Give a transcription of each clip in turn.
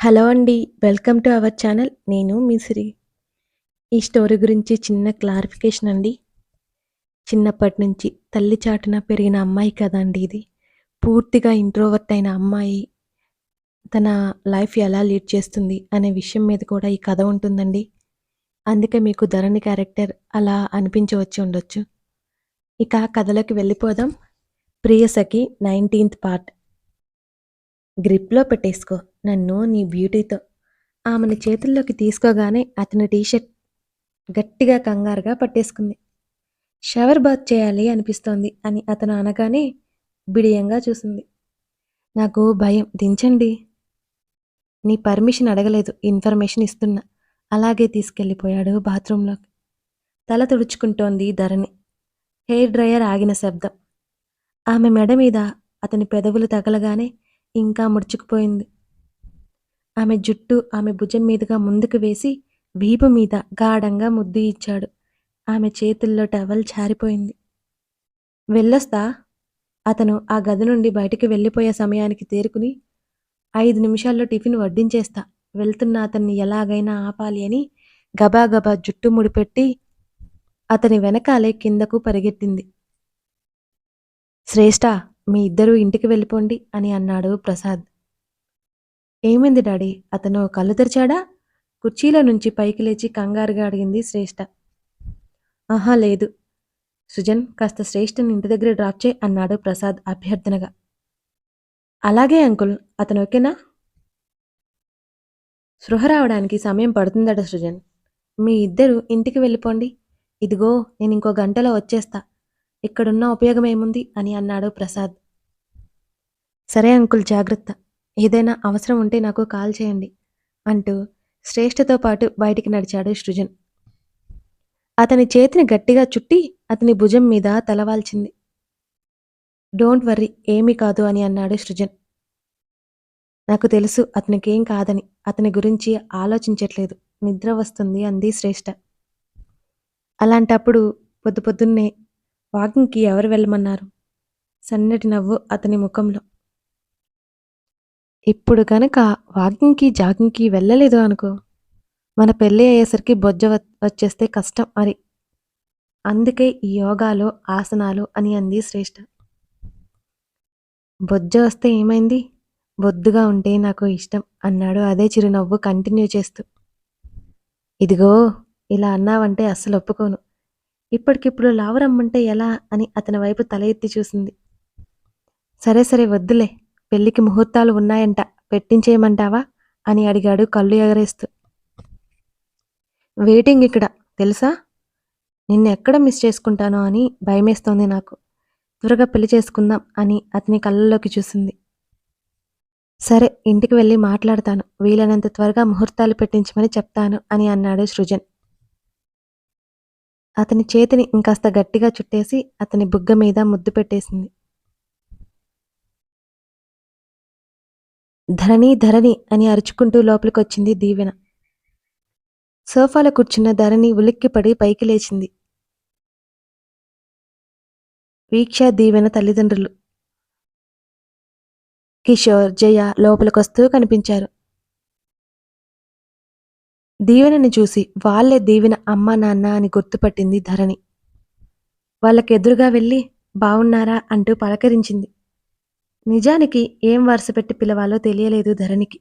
Hello అండి. Welcome to our channel. నేను మీ సిరి. ఈ స్టోరీ గురించి చిన్న క్లారిఫికేషన్ అండి. చిన్నప్పటి నుంచి తల్లి చాటున పెరిగిన అమ్మాయి కదండీ ఇది. పూర్తిగా ఇంట్రోవర్ట్ అయిన అమ్మాయి తన లైఫ్ ఎలా లీడ్ చేస్తుంది అనే విషయం మీద కూడా ఈ కథ ఉంటుందండి. అందుకే మీకు ధరణి క్యారెక్టర్ అలా అనిపించవచ్చు ఉండొచ్చు. ఇక కథలోకి వెళ్ళిపోదాం. ప్రియసఖి 19థ్ పార్ట్. గ్రిప్‌లో పెట్టేసుకో నన్ను నీ బ్యూటీతో. ఆమెని చేతుల్లోకి తీసుకోగానే అతని టీషర్ట్ గట్టిగా కంగారుగా పట్టేసుకుంది. షవర్ బాత్ చేయాలి అనిపిస్తోంది అని అతను అనగానే బిడియంగా చూసింది. నాకు భయం దించండి. నీ పర్మిషన్ అడగలేదు ఇన్ఫర్మేషన్ ఇస్తున్నా. అలాగే తీసుకెళ్ళిపోయాడు బాత్రూంలోకి. తల తుడుచుకుంటోంది ధరణి. హెయిర్ డ్రయర్ ఆగిన శబ్దం. ఆమె మెడ మీద అతని పెదవులు తగలగానే ఇంకా ముడుచుకుపోయింది. ఆమె జుట్టు ఆమె భుజం మీదుగా ముందుకు వేసి వీపు మీద గాఢంగా ముద్దు ఇచ్చాడు. ఆమె చేతుల్లో టవల్ జారిపోయింది. వెళ్ళొస్తా? అతను ఆ గది నుండి బయటికి వెళ్ళిపోయే సమయానికి తేరుకుని ఐదు నిమిషాల్లో టిఫిన్ వడ్డించేస్తా. వెళ్తున్న అతన్ని ఎలాగైనా ఆపాలి అని గబాగబా జుట్టు ముడిపెట్టి అతని వెనకాలే కిందకు పరిగెట్టింది. శ్రేష్ఠ మీ ఇద్దరూ ఇంటికి వెళ్ళిపోండి అని అన్నాడు ప్రసాద్. ఏమైంది డాడీ? అతను కళ్ళు తెరిచాడా? కుర్చీలో నుంచి పైకి లేచి కంగారుగా అడిగింది శ్రేష్ట. ఆహా లేదు. సుజన్ కాస్త శ్రేష్ఠని ఇంటి దగ్గర డ్రాప్ చేయి అన్నాడు ప్రసాద్ అభ్యర్థనగా. అలాగే అంకుల్ అతను ఓకేనా? స్పృహ రావడానికి సమయం పడుతుందట సృజన్. మీ ఇద్దరు ఇంటికి వెళ్ళిపోండి. ఇదిగో నేను ఇంకో గంటలో వచ్చేస్తా. ఇక్కడున్న ఉపయోగం ఏముంది అని అన్నాడు ప్రసాద్. సరే అంకుల్ జాగ్రత్త. ఏదైనా అవసరం ఉంటే నాకు కాల్ చేయండి అంటూ శ్రేష్ఠతో పాటు బయటికి నడిచాడు సృజన్. అతని చేతిని గట్టిగా చుట్టి అతని భుజం మీద తలవాల్చింది. డోంట్ వర్రీ ఏమీ కాదు అని అన్నాడు సృజన్. నాకు తెలుసు అతనికేం కాదని అతని గురించి ఆలోచించట్లేదు నిద్ర వస్తుంది అంది శ్రేష్ఠ. అలాంటప్పుడు పొద్దు పొద్దున్నే వాకింగ్కి ఎవరు వెళ్ళమన్నారు? సన్నటి నవ్వు అతని ముఖంలో. ఇప్పుడు కనుక వాకింగ్కి జాగింగ్కి వెళ్ళలేదు అనుకో మన పెళ్ళి అయ్యేసరికి బొజ్జ వచ్చేస్తే కష్టం మరి. అందుకే ఈ యోగాలో ఆసనాలు అని అంది శ్రేష్ఠ బొజ్జ వస్తే ఏమైంది? బొద్దుగా ఉంటే నాకు ఇష్టం అన్నాడు అదే చిరునవ్వు కంటిన్యూ చేస్తూ. ఇదిగో ఇలా అన్నావంటే అస్సలు ఒప్పుకోను. ఇప్పటికిప్పుడు లావరమ్మంటే ఎలా అని అతని వైపు తల ఎత్తి చూసింది. సరే సరే వద్దులే పెళ్ళికి ముహూర్తాలు ఉన్నాయంట పెట్టించేయమంటావా? అని అడిగాడు కళ్ళు ఎగరేస్తూ. వెయిటింగ్ ఇక్కడ తెలుసా? నిన్ను ఎక్కడ మిస్ చేసుకుంటానో అని భయమేస్తోంది నాకు. త్వరగా పెళ్ళి చేసుకుందాం అని అతని కళ్ళల్లోకి చూసింది. సరే ఇంటికి వెళ్ళి మాట్లాడతాను. వీలైనంత త్వరగా ముహూర్తాలు పెట్టించమని చెప్తాను అని అన్నాడు సృజన్. అతని చేతిని ఇంకాస్త గట్టిగా చుట్టేసి అతని బుగ్గ మీద ముద్దు పెట్టేసింది. ధరణి ధరణి అని అరుచుకుంటూ లోపలికొచ్చింది దీవెన. సోఫాలో కూర్చున్న ధరణి ఉలిక్కిపడి పైకి లేచింది. వీక్ష దీవెన తల్లిదండ్రులు. కిషోర్ జయ లోపలికొస్తూ కనిపించారు. దీవెనని చూసి వాళ్ళే దీవెన అమ్మ నాన్న అని గుర్తుపట్టింది ధరణి. వాళ్ళకెదురుగా వెళ్ళి బావున్నారా అంటూ పలకరించింది. నిజానికి ఏం వరుస పెట్టి పిలవాలో తెలియలేదు ధరణికి.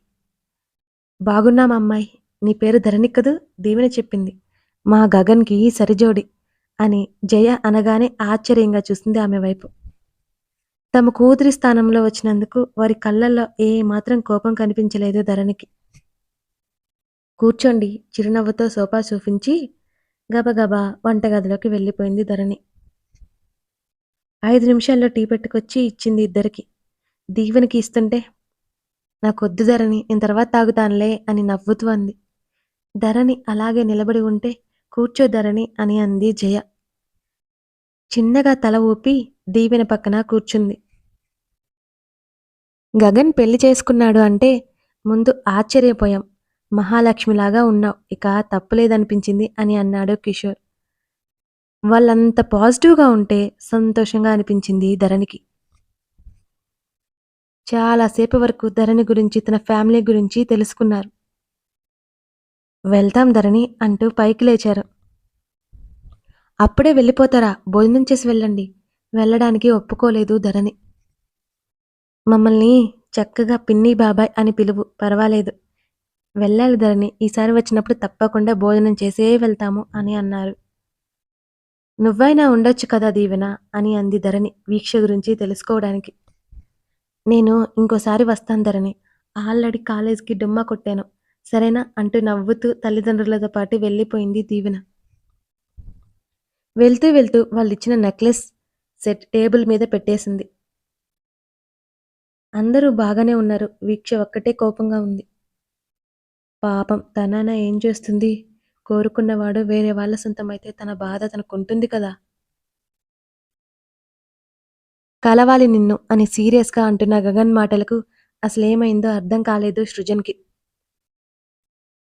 బాగున్నాం అమ్మాయి నీ పేరు ధరణి కదూ? దీవెన చెప్పింది. మా గగన్కి సరిజోడి అని జయ అనగానే ఆశ్చర్యంగా చూసింది ఆమె వైపు. తమ కూతురి స్థానంలో వచ్చినందుకు వారి కళ్ళల్లో ఏ మాత్రం కోపం కనిపించలేదు ధరణికి. కూర్చోండి చిరునవ్వుతో సోఫా చూపించి గబగబా వంటగదిలోకి వెళ్ళిపోయింది ధరణి. ఐదు నిమిషాల్లో టీ పెట్టుకొచ్చి ఇచ్చింది ఇద్దరికి. దీవెనకి ఇస్తుంటే నాకొద్దు ధరణి నేను తర్వాత తాగుతానులే అని నవ్వుతూ అంది. ధరణి అలాగే నిలబడి ఉంటే కూర్చో ధరణి అని అంది జయ. చిన్నగా తల ఊపి దీవెన పక్కన కూర్చుంది. గగన్ పెళ్ళి చేసుకున్నాడు అంటే ముందు ఆశ్చర్యపోయాం. మహాలక్ష్మిలాగా ఉన్నావు ఇక తప్పులేదనిపించింది అని అన్నాడు కిషోర్. వాళ్ళంత పాజిటివ్గా ఉంటే సంతోషంగా అనిపించింది ధరణికి. చాలాసేపు వరకు ధరణి గురించి తన ఫ్యామిలీ గురించి తెలుసుకున్నారు. వెళ్తాం ధరణి అంటూ పైకి లేచారు. అప్పుడే వెళ్ళిపోతారా? భోజనం చేసి వెళ్ళండి. వెళ్ళడానికి ఒప్పుకోలేదు ధరణి. మమ్మల్ని చక్కగా పిన్ని బాబాయ్ అని పిలువు. పర్వాలేదు. వెళ్ళాలి ధరణి. ఈసారి వచ్చినప్పుడు తప్పకుండా భోజనం చేసే వెళ్తాము అని అన్నారు. నువ్వైనా ఉండొచ్చు కదా దీవెన అని అంది ధరణి వీక్ష గురించి తెలుసుకోవడానికి. నేను ఇంకోసారి వస్తాను ధరణి. ఆల్రెడీ కాలేజ్కి డుమ్మా కొట్టాను. సరేనా? అంటూ నవ్వుతూ తల్లిదండ్రులతో పాటు వెళ్ళిపోయింది దీవెన. వెళ్తూ వెళ్తూ వాళ్ళు ఇచ్చిన నెక్లెస్ సెట్ టేబుల్ మీద పెట్టేసింది. అందరూ బాగానే ఉన్నారు. వీక్ష ఒక్కటే కోపంగా ఉంది. పాపం తనాన ఏం చేస్తుంది? కోరుకున్నవాడు వేరే వాళ్ళ సొంతమైతే తన బాధ తనకుంటుంది కదా. కలవాలి నిన్ను అని సీరియస్గా అంటున్న గగన్ మాటలకు అసలేమైందో అర్థం కాలేదు సృజన్కి.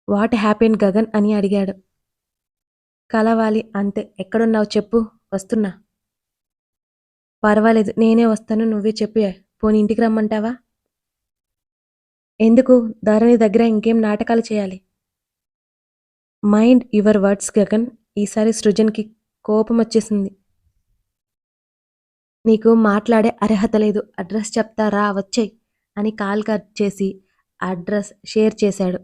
వాట్ హ్యాపీన్ గగన్ అని అడిగాడు. కలవాలి అంతే ఎక్కడున్నావు చెప్పు వస్తున్నా. పర్వాలేదు నేనే వస్తాను నువ్వే చెప్పి పోనీ ఇంటికి రమ్మంటావా? ఎందుకు? ధరణి దగ్గర ఇంకేం నాటకాలు చేయాలి? Mind your words Gagan. ఈసారి సృజన్కి కోపం వచ్చేసింది నీకు మాట్లాడే అర్హత లేదు. అడ్రస్ చెప్తారా వచ్చేయ్ అని కాల్ కట్ చేసి అడ్రస్ షేర్ చేశాడు.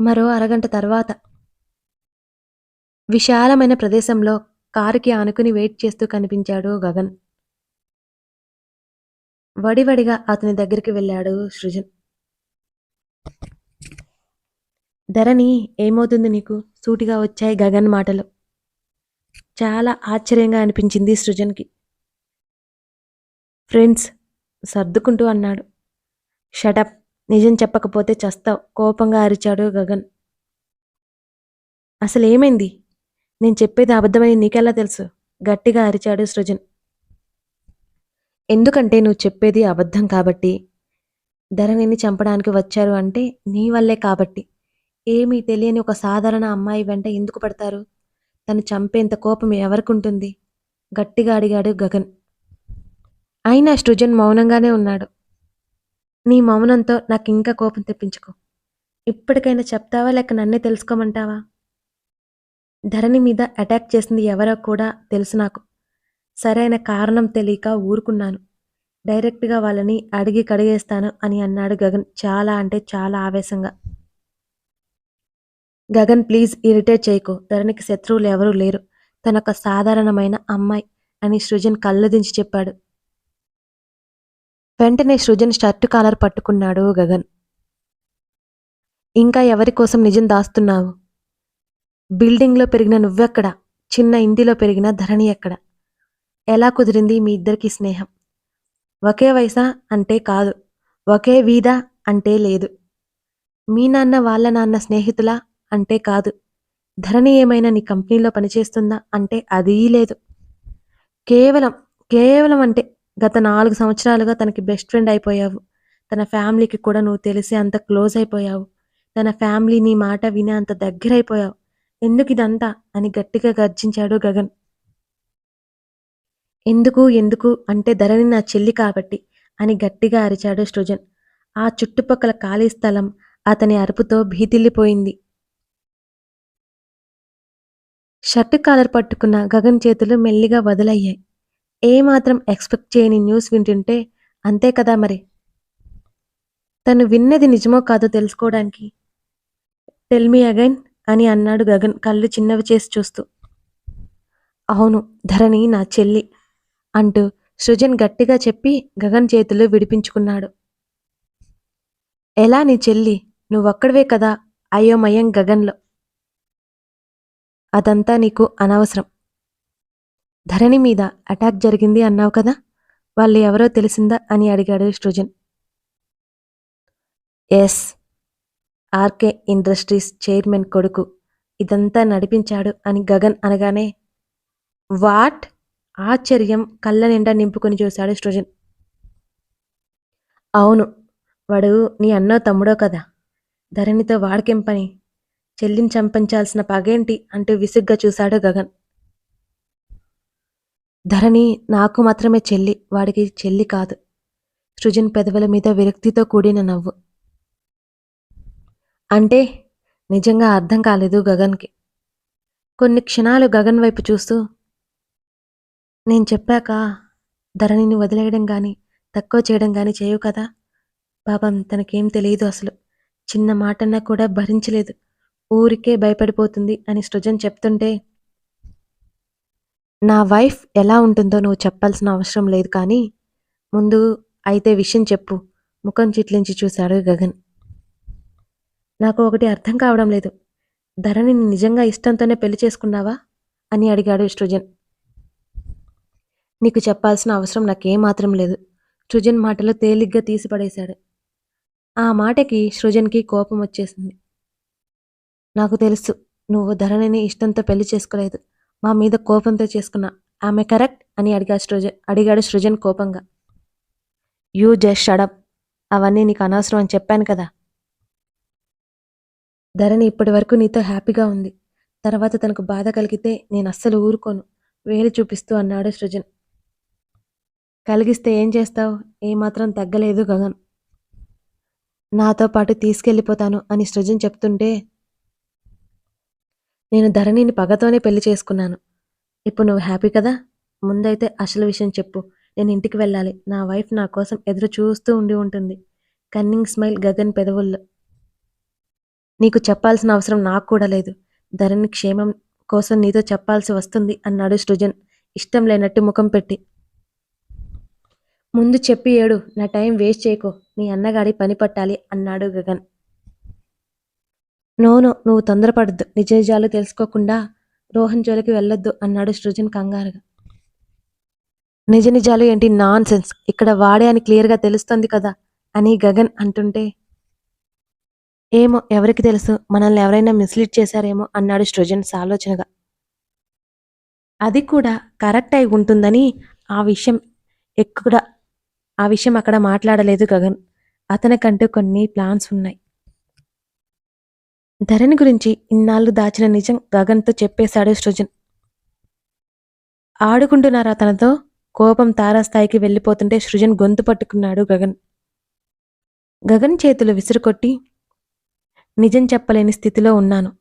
మరో అరగంట తర్వాత విశాలమైన ప్రదేశంలో కారుకి ఆనుకుని వెయిట్ చేస్తూ కనిపించాడు గగన్. వడివడిగా అతని దగ్గరికి వెళ్ళాడు సృజన్. ధరణి ఏమవుతుంది నీకు? సూటిగా వచ్చాయి గగన్ మాటలు. చాలా ఆశ్చర్యంగా అనిపించింది సృజన్కి. ఫ్రెండ్స్ సర్దుకుంటూ అన్నాడు. షటప్ నిజం చెప్పకపోతే చస్తావు. కోపంగా అరిచాడు గగన్. అసలేమైంది నేను చెప్పేది అబద్ధమని నీకెలా తెలుసు? గట్టిగా అరిచాడు సృజన్. ఎందుకంటే నువ్వు చెప్పేది అబద్ధం కాబట్టి ధరణిని చంపడానికి వచ్చారు అంటే నీ వల్లే కాబట్టి. ఏమీ తెలియని ఒక సాధారణ అమ్మాయి వెంట ఎందుకు పడతారు? తను చంపేంత కోపం ఎవరికుంటుంది గట్టిగా అడిగాడు గగన్. అయినా సృజన్ మౌనంగానే ఉన్నాడు. నీ మౌనంతో నాకు ఇంకా కోపం తెప్పించుకో. ఇప్పటికైనా చెప్తావా లేక నన్నే తెలుసుకోమంటావా? ధరణి మీద అటాక్ చేసింది ఎవరో కూడా తెలుసు నాకు. సరైన కారణం తెలియక ఊరుకున్నాను. డైరెక్ట్గా వాళ్ళని అడిగి కడిగేస్తాను అని అన్నాడు గగన్ చాలా అంటే చాలా ఆవేశంగా. గగన్ ప్లీజ్ ఇరిటేట్ చేయకు. ధరణికి శత్రువులు ఎవరూ లేరు. తనొక సాధారణమైన అమ్మాయి అని సృజన్ కళ్ళు దించి చెప్పాడు. వెంటనే సృజన్ షర్టు కాలర్ పట్టుకున్నాడు గగన్. ఇంకా ఎవరి కోసం నిజం దాస్తున్నావు? బిల్డింగ్లో పెరిగిన నువ్వెక్కడ? చిన్న ఇంటిలో పెరిగిన ధరణి ఎక్కడ? ఎలా కుదిరింది మీ ఇద్దరికి స్నేహం? ఒకే వయసా అంటే కాదు ఒకే వీధ అంటే లేదు. మీ నాన్న వాళ్ళ నాన్న స్నేహితులా అంటే కాదు. ధరణి ఏమైనా నీ కంపెనీలో పనిచేస్తుందా అంటే అదీ లేదు. కేవలం కేవలం అంటే గత నాలుగు సంవత్సరాలుగా తనకి బెస్ట్ ఫ్రెండ్ అయిపోయావు. తన ఫ్యామిలీకి కూడా నువ్వు తెలిసి అంత క్లోజ్ అయిపోయావు. తన ఫ్యామిలీ నీ మాట వినే అంత దగ్గరైపోయావు. ఎందుకు ఇదంతా? అని గట్టిగా గర్జించాడు గగన్. ఎందుకు ఎందుకు? అంటే ధరణి నా చెల్లి కాబట్టి అని గట్టిగా అరిచాడు సృజన్. ఆ చుట్టుపక్కల ఖాళీ స్థలం అతని అరుపుతో భీతిల్లిపోయింది. షర్టు కాలర్ పట్టుకున్న గగన్ చేతులు మెల్లిగా వదిలయ్యాయి. ఏమాత్రం ఎక్స్పెక్ట్ చేయని న్యూస్ వింటుంటే అంతే కదా మరి? తను విన్నది నిజమో కాదో తెలుసుకోవడానికి. టెల్ మీ అగైన్ అని అన్నాడు గగన్ కళ్ళు చిన్నవి చేసి చూస్తూ. అవును ధరణి నా చెల్లి అంటూ సృజన్ గట్టిగా చెప్పి గగన్ చేతిలో విడిపించుకున్నాడు. ఎలా నీ చెల్లి? నువ్వొక్కడవే కదా అయోమయం గగన్లో. అదంతా నీకు అనవసరం. ధరణి మీద అటాక్ జరిగింది అన్నావు కదా? వాళ్ళు ఎవరో తెలిసిందా? అని అడిగాడు Srujan. Yes. RK industries chairman కొడుకు. ఇదంతా నడిపించాడు అని గగన్ అనగానే వాట్? ఆశ్చర్యం కళ్ళ నిండా నింపుకొని చూశాడు సృజన్. అవును వాడు నీ అన్నో తమ్ముడో కదా? ధరణితో వాడకెంపని చెల్లిని చంపించాల్సిన పగేంటి? అంటూ విసుగ్గా చూశాడు గగన్. ధరణి నాకు మాత్రమే చెల్లి వాడికి చెల్లి కాదు. సృజన్ పెదవుల మీద విరక్తితో కూడిన నవ్వు. అంటే నిజంగా అర్థం కాలేదు గగన్కి. కొన్ని క్షణాలు గగన్ వైపు చూస్తూ నేను చెప్పాక ధరణిని వదిలేయడం కానీ తక్కువ చేయడం కానీ చేయవు కదా? పాపం తనకేం తెలియదు అసలు. చిన్న మాటన్నా కూడా భరించలేదు. ఊరికే భయపడిపోతుంది అని సృజన్ చెప్తుంటే నా వైఫ్ ఎలా ఉంటుందో నువ్వు చెప్పాల్సిన అవసరం లేదు కానీ ముందు అయితే విషయం చెప్పు. ముఖం చిట్లించి చూశాడు గగన్. నాకు ఒకటి అర్థం కావడం లేదు. ధరణిని నిజంగా ఇష్టంతోనే పెళ్ళి చేసుకున్నావా? అని అడిగాడు సృజన్. నీకు చెప్పాల్సిన అవసరం నాకేమాత్రం లేదు. సృజన్ మాటలు తేలిగ్గా తీసిపడేశాడు. ఆ మాటకి సృజన్కి కోపం వచ్చేసింది. నాకు తెలుసు నువ్వు ధరణిని ఇష్టంతో పెళ్ళి చేసుకోలేదు. మా మీద కోపంతో చేసుకున్నా ఆమె కరెక్ట్ అని అడిగా సృజన్ అడిగాడు సృజన్ కోపంగా. యూ జస్ట్ షడప్ అవన్నీ నీకు అనవసరం అని చెప్పాను కదా. ధరణి ఇప్పటి వరకు నీతో హ్యాపీగా ఉంది. తర్వాత తనకు బాధ కలిగితే నేను అస్సలు ఊరుకోను. వేలు చూపిస్తూ అన్నాడు సృజన్. కలిగిస్తే ఏం చేస్తావు? ఏమాత్రం తగ్గలేదు గగన్. నాతో పాటు తీసుకెళ్ళిపోతాను అని సృజన్ చెప్తుంటే నేను ధరణిని పగతోనే పెళ్ళి చేసుకున్నాను. ఇప్పుడు నువ్వు హ్యాపీ కదా? ముందైతే అసలు విషయం చెప్పు. నేను ఇంటికి వెళ్ళాలి. నా వైఫ్ నా కోసం ఎదురు చూస్తూ ఉండి ఉంటుంది. కన్నింగ్ స్మైల్ గగన్ పెదవుల్లో. నీకు చెప్పాల్సిన అవసరం నాకు కూడా లేదు. ధరణి క్షేమం కోసం నీతో చెప్పాల్సి వస్తుంది అన్నాడు సృజన్. ఇష్టం లేనట్టు ముఖం పెట్టి. ముందు చెప్పి ఏడు. నా టైం వేస్ట్ చేయకు. నీ అన్నగాడి పని పట్టాలి అన్నాడు గగన్. నోను నువ్వు తొందరపడద్దు. నిజ నిజాలు తెలుసుకోకుండా రోహన్ జోలికి వెళ్ళొద్దు అన్నాడు సృజన్ కంగారుగా. నిజ నిజాలు ఏంటి? నాన్ సెన్స్ ఇక్కడ వాడే అని క్లియర్గా తెలుస్తుంది కదా అని గగన్ అంటుంటే ఏమో ఎవరికి తెలుసు? మనల్ని ఎవరైనా మిస్లీడ్ చేశారేమో అన్నాడు సృజన్ ఆలోచనగా అది కూడా కరెక్ట్ అయి ఉంటుందని ఆ విషయం ఎక్కడ ఆ విషయం అక్కడ మాట్లాడలేదు గగన్. అతనికంటూ కొన్ని ప్లాన్స్ ఉన్నాయి. ధరణి గురించి ఇన్నాళ్ళు దాచిన నిజం గగన్తో చెప్పేశాడు సృజన్. ఆడుకుంటున్నారా తనతో? కోపం తారాస్థాయికి వెళ్ళిపోతుంటే సృజన్ గొంతు పట్టుకున్నాడు గగన్. గగన్ చేతులు విసురుకొట్టి నిజం చెప్పలేని స్థితిలో ఉన్నాను.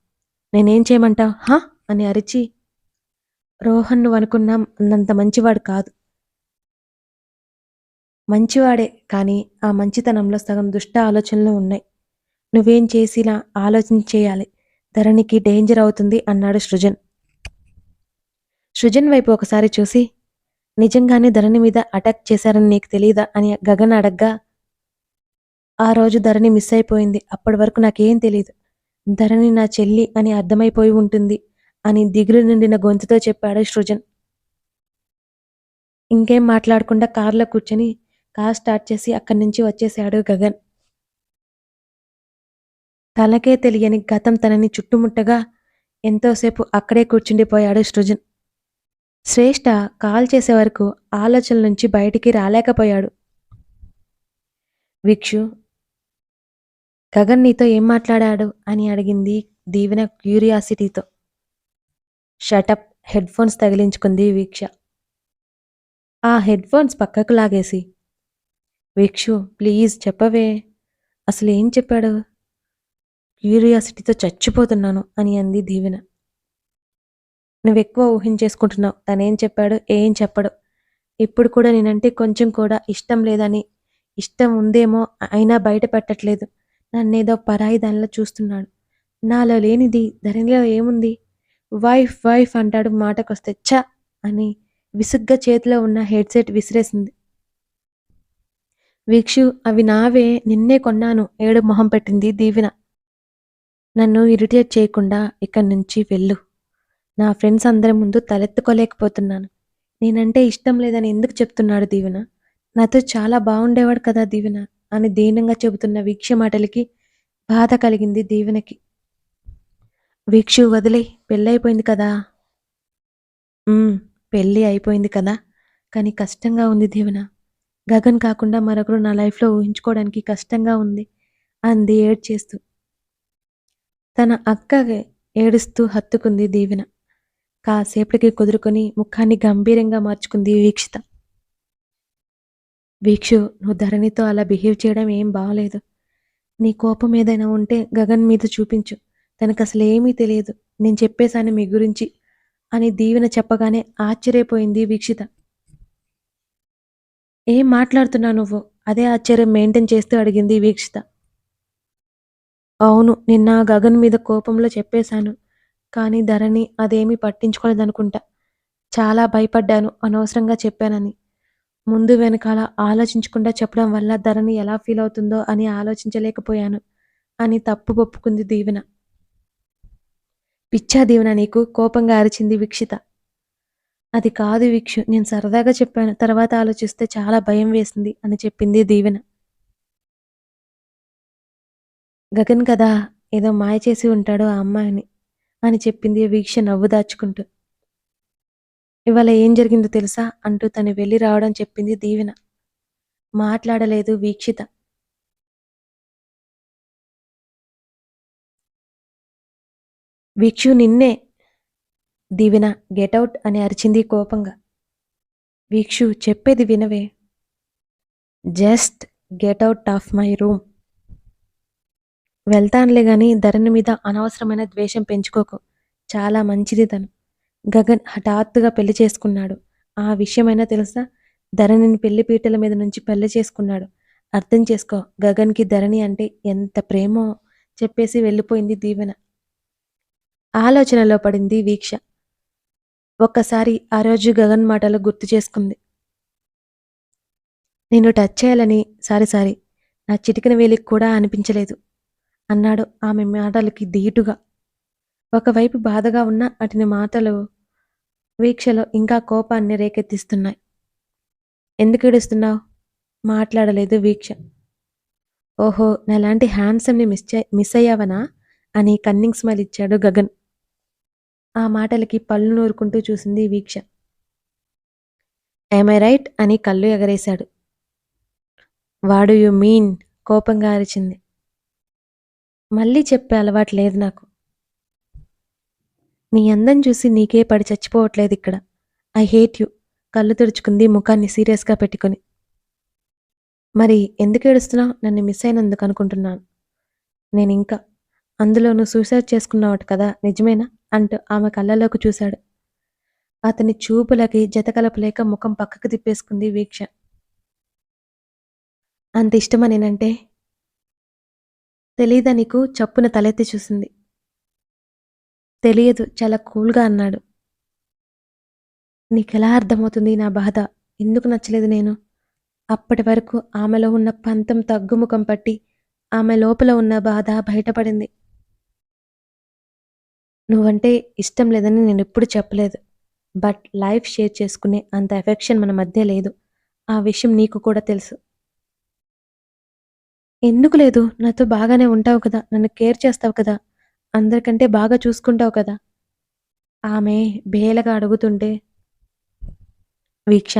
నేనేం చేయమంటావు హా? అని అరిచి రోహన్ నువ్వు అనుకున్నాం అన్నంత మంచివాడు కాదు. మంచివాడే కానీ ఆ మంచితనంలో సగం దుష్ట ఆలోచనలు ఉన్నాయి. నువ్వేం చేసినా ఆలోచన చేయాలి ధరణికి డేంజర్ అవుతుంది అన్నాడు సృజన్. సృజన్ వైపు ఒకసారి చూసి నిజంగానే ధరణి మీద అటాక్ చేశారని నీకు తెలియదా అని గగన్ అడగ్గా ఆ రోజు ధరణి మిస్ అయిపోయింది. అప్పటి వరకు నాకేం తెలియదు ధరణి నా చెల్లి అని అర్థమైపోయి ఉంటుంది అని దిగులు నిండిన గొంతుతో చెప్పాడు సృజన్. ఇంకేం మాట్లాడకుండా కారులో కూర్చొని కార్ స్టార్ట్ చేసి అక్కడి నుంచి వచ్చేశాడు గగన్. తనకే తెలియని గతం తనని చుట్టుముట్టగా ఎంతోసేపు అక్కడే కూర్చుండిపోయాడు సృజన్. శ్రేష్ఠ కాల్ చేసే వరకు ఆలోచన నుంచి బయటికి రాలేకపోయాడు. విక్షు గగన్ నీతో ఏం మాట్లాడాడు? అని అడిగింది దీవెన క్యూరియాసిటీతో. షటప్ హెడ్ ఫోన్స్ తగిలించుకుంది వీక్ష. ఆ హెడ్ ఫోన్స్ పక్కకు లాగేసి వీక్షు ప్లీజ్ చెప్పవే అసలు ఏం చెప్పాడు? క్యూరియాసిటీతో చచ్చిపోతున్నాను అని అంది దీవెన. నువ్వెక్కువ ఊహించేసుకుంటున్నావు. తనేం చెప్పాడు? ఏం చెప్పడు? ఇప్పుడు కూడా నేనంటే కొంచెం కూడా ఇష్టం లేదని ఇష్టం ఉందేమో అయినా బయట పెట్టట్లేదు. నన్నేదో పరాయి దానిలో చూస్తున్నాడు. నాలో లేనిది ధరణిలో ఏముంది? వైఫ్ వైఫ్ అంటాడు మాటకొస్తే చ అని విసుగ్గా చేతిలో ఉన్న హెడ్సెట్ విసిరేసింది. వీక్షు అవి నావే నిన్నే కొన్నాను ఏడు మొహం పెట్టింది దీవెన. నన్ను ఇరిటేట్ చేయకుండా ఇక్కడి నుంచి వెళ్ళు. నా ఫ్రెండ్స్ అందరి ముందు తలెత్తుకోలేకపోతున్నాను. నేనంటే ఇష్టం లేదని ఎందుకు చెప్తున్నాడు దీవెన? నాతో చాలా బాగుండేవాడు కదా దీవెన? అని దీనంగా చెబుతున్న వీక్ష మాటలకి బాధ కలిగింది దీవెనకి. వీక్షు వదిలే పెళ్ళైపోయింది కదా? పెళ్ళి అయిపోయింది కదా? కానీ కష్టంగా ఉంది దీవెన. గగన్ కాకుండా మరొకరు నా లైఫ్లో ఊహించుకోవడానికి కష్టంగా ఉంది అంది ఏడ్చేస్తూ. తన అక్క ఏడుస్తూ హత్తుకుంది దీవెన. కాసేపటికి కుదురుకొని ముఖాన్ని గంభీరంగా మార్చుకుంది వీక్షిత. వీక్షు నువ్వు ధరణితో అలా బిహేవ్ చేయడం ఏం బాగలేదు నీ కోపం ఏదైనా ఉంటే గగన్ మీద చూపించు. తనకు అసలు ఏమీ తెలియదు. నేను చెప్పేశాను మీ గురించి అని దీవెన చెప్పగానే ఆశ్చర్యపోయింది వీక్షిత. ఏం మాట్లాడుతున్నావు నువ్వు? అదే ఆశ్చర్యం మెయింటైన్ చేస్తూ అడిగింది వీక్షిత. అవును నిన్న గగన్ మీద కోపంలో చెప్పేశాను. కానీ ధరణి అదేమీ పట్టించుకోలేదనుకుంటా. చాలా భయపడ్డాను అనవసరంగా చెప్పానని. ముందు వెనకాల ఆలోచించకుండా చెప్పడం వల్ల ధరణి ఎలా ఫీల్ అవుతుందో అని ఆలోచించలేకపోయాను అని తప్పు ఒప్పుకుంది దీవెన. పిచ్చా దీవెన నీకు కోపంగా అరిచింది వీక్షిత. అది కాదు వీక్షు నేను సరదాగా చెప్పాను తర్వాత ఆలోచిస్తే చాలా భయం వేసింది అని చెప్పింది దీవెన. గగన్ కదా ఏదో మాయ చేసి ఉంటాడు ఆ అమ్మాయిని అని చెప్పింది వీక్ష నవ్వు దాచుకుంటూ. ఇవాళ ఏం జరిగిందో తెలుసా? అంటూ తను వెళ్ళి రావడం చెప్పింది దీవెన. మాట్లాడలేదు వీక్షిత. వీక్షు నిన్నే దీవెన గెటౌట్ అని అరిచింది కోపంగా. వీక్షు చెప్పేది వినవే. Just get out of my room. వెళ్తానులే గాని ధరణి మీద అనవసరమైన ద్వేషం పెంచుకోకు. చాలా మంచిది తను. గగన్ హఠాత్తుగా పెళ్ళి చేసుకున్నాడు. ఆ విషయమైనా తెలుసా? ధరణిని పెళ్ళి పీటల మీద నుంచి పెళ్ళి చేసుకున్నాడు. అర్థం చేసుకో గగన్కి ధరణి అంటే ఎంత ప్రేమో చెప్పేసి వెళ్ళిపోయింది దీవెన. ఆలోచనలో పడింది వీక్ష. ఒక్కసారి ఆ రోజు గగన్ మాటలు గుర్తు చేసుకుంది. నేను టచ్ చేయాలని సారీ సారీ. నా చిటికిన వేలికి కూడా అనిపించలేదు. అన్నాడు ఆమె మాటలకి ధీటుగా. ఒకవైపు బాధగా ఉన్న అటిని మాటలు వీక్షలో ఇంకా కోపాన్ని రేకెత్తిస్తున్నాయి. ఎందుకు ఏడుస్తున్నావు? మాట్లాడలేదు వీక్ష. ఓహో నాలాంటి హ్యాండ్సమ్ని మిస్ మిస్ అయ్యావనా? అని కన్నింగ్ స్మైల్ ఇచ్చాడు గగన్. ఆ మాటలకి పళ్ళు నూరుకుంటూ చూసింది వీక్ష. ఐ రైట్ అని కళ్ళు ఎగరేశాడు. వాడు యు మీన్ కోపంగా అరిచింది. మళ్ళీ చెప్పే అలవాటు లేదు నాకు. నీ అందం చూసి నీకే పడి చచ్చిపోవట్లేదు ఇక్కడ. I hate you. కళ్ళు తుడుచుకుంది ముఖాన్ని సీరియస్గా పెట్టుకుని. మరి ఎందుకు ఏడుస్తున్నావు నన్ను మిస్ అయినందుకు అనుకుంటున్నాను. నేను ఇంకా అందులోనూ సూసైడ్ చేసుకున్నావట కదా నిజమేనా? అంటూ ఆమె కళ్ళలోకి చూశాడు. అతని చూపులకి జతకలపలేక ముఖం పక్కకు తిప్పేసుకుంది వీక్ష. అంత ఇష్టమా నేనంటే? తెలీదా నీకు? చప్పున తలెత్తి చూసింది. తెలియదు చాలా కూల్గా అన్నాడు. నీకెలా అర్థమవుతుంది నా బాధ? ఎందుకు నచ్చలేదు నేను? అప్పటి వరకు ఆమెలో ఉన్న పంతం తగ్గుముఖం పట్టి ఆమె లోపల ఉన్న బాధ బయటపడింది. నువ్వంటే ఇష్టం లేదని నేను ఎప్పుడు చెప్పలేదు. బట్ లైఫ్ షేర్ చేసుకునే అంత ఎఫెక్షన్ మన మధ్య లేదు. ఆ విషయం నీకు కూడా తెలుసు. ఎందుకు లేదు? నాతో బాగానే ఉంటావు కదా నన్ను కేర్ చేస్తావు కదా అందరికంటే బాగా చూసుకుంటావు కదా. ఆమె బేలగా అడుగుతుంటే వీక్ష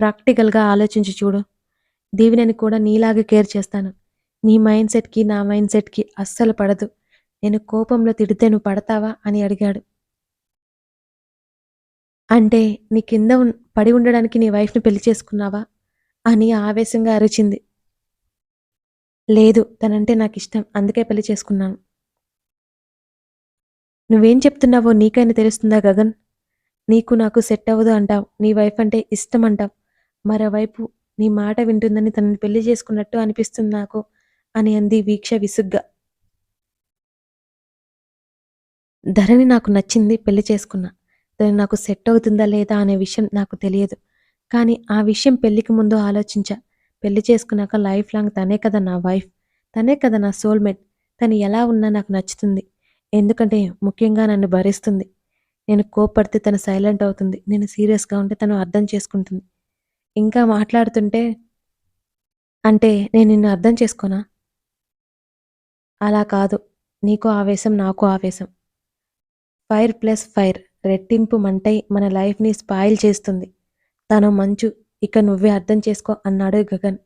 ప్రాక్టికల్గా ఆలోచించి చూడు. దీవినని కూడా నీలాగే కేర్ చేస్తాను. నీ మైండ్ సెట్కి నా మైండ్ సెట్కి అస్సలు పడదు. నేను కోపంలో తిడితే నువ్వు పడతావా? అని అడిగాడు. అంటే నీ కింద పడి ఉండడానికి నీ వైఫ్ని పెళ్ళి చేసుకున్నావా? అని ఆవేశంగా అరిచింది. లేదు తనంటే నాకు ఇష్టం అందుకే పెళ్ళి చేసుకున్నాను. నువ్వేం చెప్తున్నావో నీకైనా తెలుస్తుందా గగన్? నీకు నాకు సెట్ అవ్వదు అంటావు నీ వైఫ్ అంటే ఇష్టం అంటావు. మరోవైపు నీ మాట వింటుందని తనని పెళ్ళి చేసుకున్నట్టు అనిపిస్తుంది నాకు అని అంది వీక్ష విసుగ్గా. ధరణి నాకు నచ్చింది పెళ్ళి చేసుకున్నా. తను నాకు సెట్ అవుతుందా లేదా అనే విషయం నాకు తెలియదు. కానీ ఆ విషయం పెళ్ళికి ముందు ఆలోచించా. పెళ్ళి చేసుకున్నాక లైఫ్ లాంగ్ తనే కదా నా వైఫ్ తనే కదా నా సోల్మేట్. తను ఎలా ఉన్నా నాకు నచ్చుతుంది. ఎందుకంటే ముఖ్యంగా నన్ను భరిస్తుంది. నేను కోపడితే తను సైలెంట్ అవుతుంది. నేను సీరియస్గా ఉంటే తను అర్థం చేసుకుంటుంది. ఇంకా మాట్లాడుతుంటే అంటే నేను నిన్ను అర్థం చేసుకోనా? అలా కాదు. నీకు ఆవేశం నాకు ఆవేశం. ఫైర్ ప్లస్ ఫైర్ రెట్టింపు మంటై మన లైఫ్ని స్పాయిల్ చేస్తుంది. తను మంచు ఇక నువ్వే అర్థం చేసుకో అన్నాడు గగన్.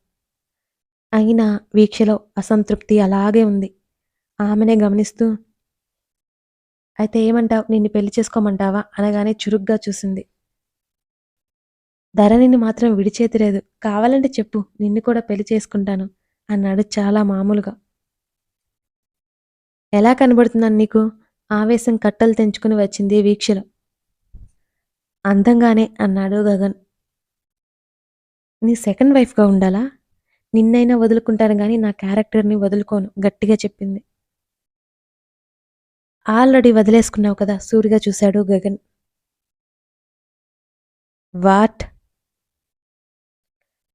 అయినా వీక్షలో అసంతృప్తి అలాగే ఉంది. ఆమెనే గమనిస్తూ అయితే ఏమంటావు? నిన్ను పెళ్ళి చేసుకోమంటావా? అనగానే చురుగ్గా చూసింది. ధరణిని మాత్రం విడిచేతిలేదు కావాలంటే చెప్పు. నిన్ను కూడా పెళ్ళి చేసుకుంటాను. అన్నాడు చాలా మామూలుగా. ఎలా కనబడుతున్నాను నీకు? ఆవేశం కట్టలు తెంచుకుని వచ్చింది వీక్షలో. అందంగానే అన్నాడు గగన్. నీ సెకండ్ వైఫ్గా ఉండాలా? నిన్నైనా వదులుకుంటాను కానీ నా క్యారెక్టర్ని వదులుకోను గట్టిగా చెప్పింది. ఆల్రెడీ వదిలేసుకున్నావు కదా సూరిగా చూశాడు గగన్. వాట్?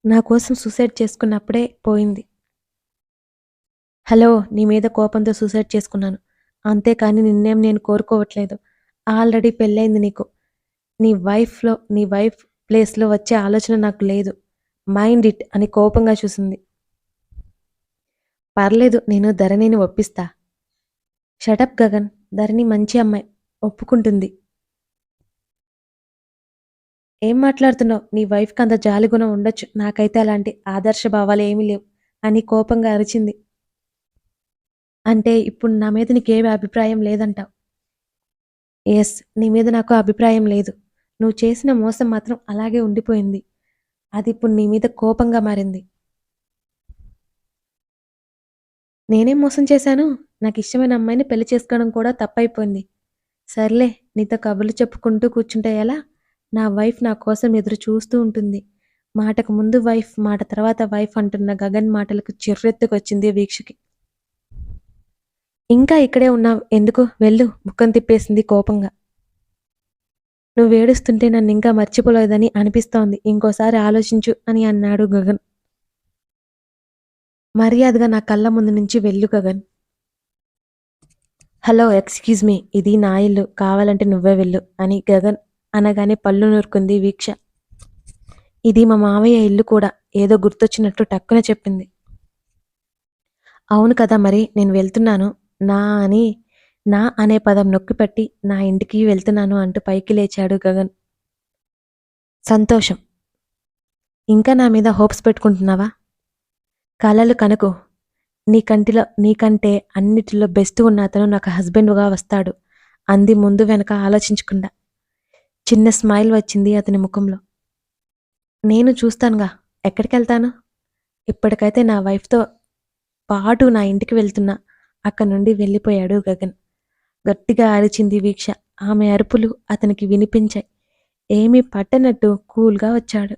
నా కోసం సూసైడ్ చేసుకున్నప్పుడే పోయింది. హలో నీ మీద కోపంతో సూసైడ్ చేసుకున్నాను. అంతేకాని నిన్నేం నేను కోరుకోవట్లేదు. ఆల్రెడీ పెళ్ళైంది నీకు. నీ వైఫ్లో నీ వైఫ్ ప్లేస్లో వచ్చే ఆలోచన నాకు లేదు. మైండ్ ఇట్ అని కోపంగా చూసింది. పర్లేదు నేను ధరణిని ఒప్పిస్తా. షటప్ గగన్. ధరణి మంచి అమ్మాయి. ఒప్పుకుంటుంది. ఏం మాట్లాడుతున్నావు? నీ వైఫ్కి అంత జాలిగుణం ఉండొచ్చు. నాకైతే అలాంటి ఆదర్శ భావాలు ఏమీ లేవు అని కోపంగా అరిచింది. అంటే ఇప్పుడు నా మీద నీకేమి అభిప్రాయం లేదంటావు? ఎస్ నీ మీద నాకు అభిప్రాయం లేదు. నువ్వు చేసిన మోసం మాత్రం అలాగే ఉండిపోయింది. అది ఇప్పుడు నీ మీద కోపంగా మారింది. నేనేం మోసం చేశాను? నాకు ఇష్టమైన అమ్మాయిని పెళ్ళి చేసుకోవడం కూడా తప్పైపోయింది. సర్లే నీతో కబుర్లు చెప్పుకుంటూ కూర్చుంటే ఎలా? నా వైఫ్ నా కోసం ఎదురు చూస్తూ ఉంటుంది. మాటకు ముందు వైఫ్ మాట తర్వాత వైఫ్ అంటున్న గగన్ మాటలకు చిర్రెత్తుకొచ్చింది వీక్షకి. ఇంకా ఇక్కడే ఉన్నావు. ఎందుకు? వెళ్ళు. ముఖం తిప్పేసింది కోపంగా. నువ్వు ఏడుస్తుంటే నన్ను ఇంకా మర్చిపోలేదని అనిపిస్తోంది. ఇంకోసారి ఆలోచించు అని అన్నాడు గగన్. మర్యాదగా నా కళ్ళ ముందు నుంచి వెళ్ళు గగన్. హలో ఎక్స్క్యూజ్ మీ ఇది నా ఇల్లు కావాలంటే నువ్వే వెళ్ళు అని గగన్ అనగానే పళ్ళు నూరుకుంది వీక్ష. ఇది మా మావయ్య ఇల్లు కూడా ఏదో గుర్తొచ్చినట్టు టక్కున చెప్పింది. అవును కదా మరి నేను వెళ్తున్నాను నా అని నా అనే పదం నొక్కిపెట్టి నా ఇంటికి వెళ్తున్నాను అంటూ పైకి లేచాడు గగన్. సంతోషం. ఇంకా నా మీద హోప్స్ పెట్టుకుంటున్నావా? కలలు కనుకు. నీ కంటిలో నీకంటే అన్నిటిలో బెస్ట్ ఉన్న అతను నాకు హస్బెండ్గా వస్తాడు అంది ముందు వెనక ఆలోచించకుండా. చిన్న స్మైల్ వచ్చింది అతని ముఖంలో. నేను చూస్తానుగా ఎక్కడికి వెళ్తాను ఇప్పటికైతే నా వైఫ్తో పాటు నా ఇంటికి వెళ్తున్నా అక్కడి నుండి వెళ్ళిపోయాడు గగన్. గట్టిగా అరిచింది వీక్ష. ఆమె అరుపులు అతనికి వినిపించాయి. ఏమీ పట్టనట్టు కూల్గా వచ్చాడు.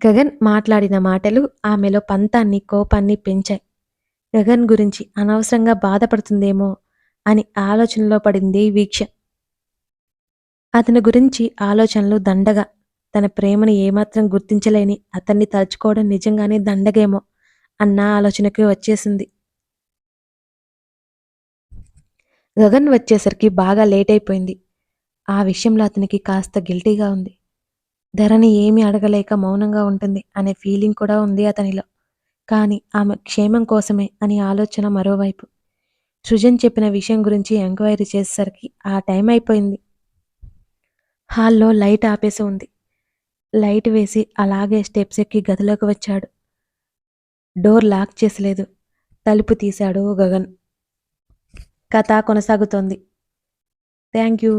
గగన్ మాట్లాడిన మాటలు ఆమెలో పంతాన్ని కోపాన్ని పెంచాయి. గగన్ గురించి అనవసరంగా బాధపడుతుందేమో అని ఆలోచనలో పడింది వీక్ష. అతని గురించి ఆలోచనలు దండగా. తన ప్రేమను ఏమాత్రం గుర్తించలేని అతన్ని తలుచుకోవడం నిజంగానే దండగేమో అన్న ఆలోచనకి వచ్చేసింది. గగన్ వచ్చేసరికి బాగా లేట్ అయిపోయింది. ఆ విషయంలో అతనికి కాస్త గిల్టీగా ఉంది. ధరని ఏమీ అడగలేక మౌనంగా ఉంటుంది అనే ఫీలింగ్ కూడా ఉంది అతనిలో. కానీ ఆమె క్షేమం కోసమే అని ఆలోచన మరోవైపు. సృజన్ చెప్పిన విషయం గురించి ఎంక్వైరీ చేసేసరికి ఆ టైం అయిపోయింది. హాల్లో లైట్ ఆపేసి ఉంది. లైట్ వేసి అలాగే స్టెప్స్ ఎక్కి గదిలోకి వచ్చాడు. డోర్ లాక్ చేసలేదు. తలుపు తీశాడు గగన్. కథ కొనసాగుతోంది. Thank you.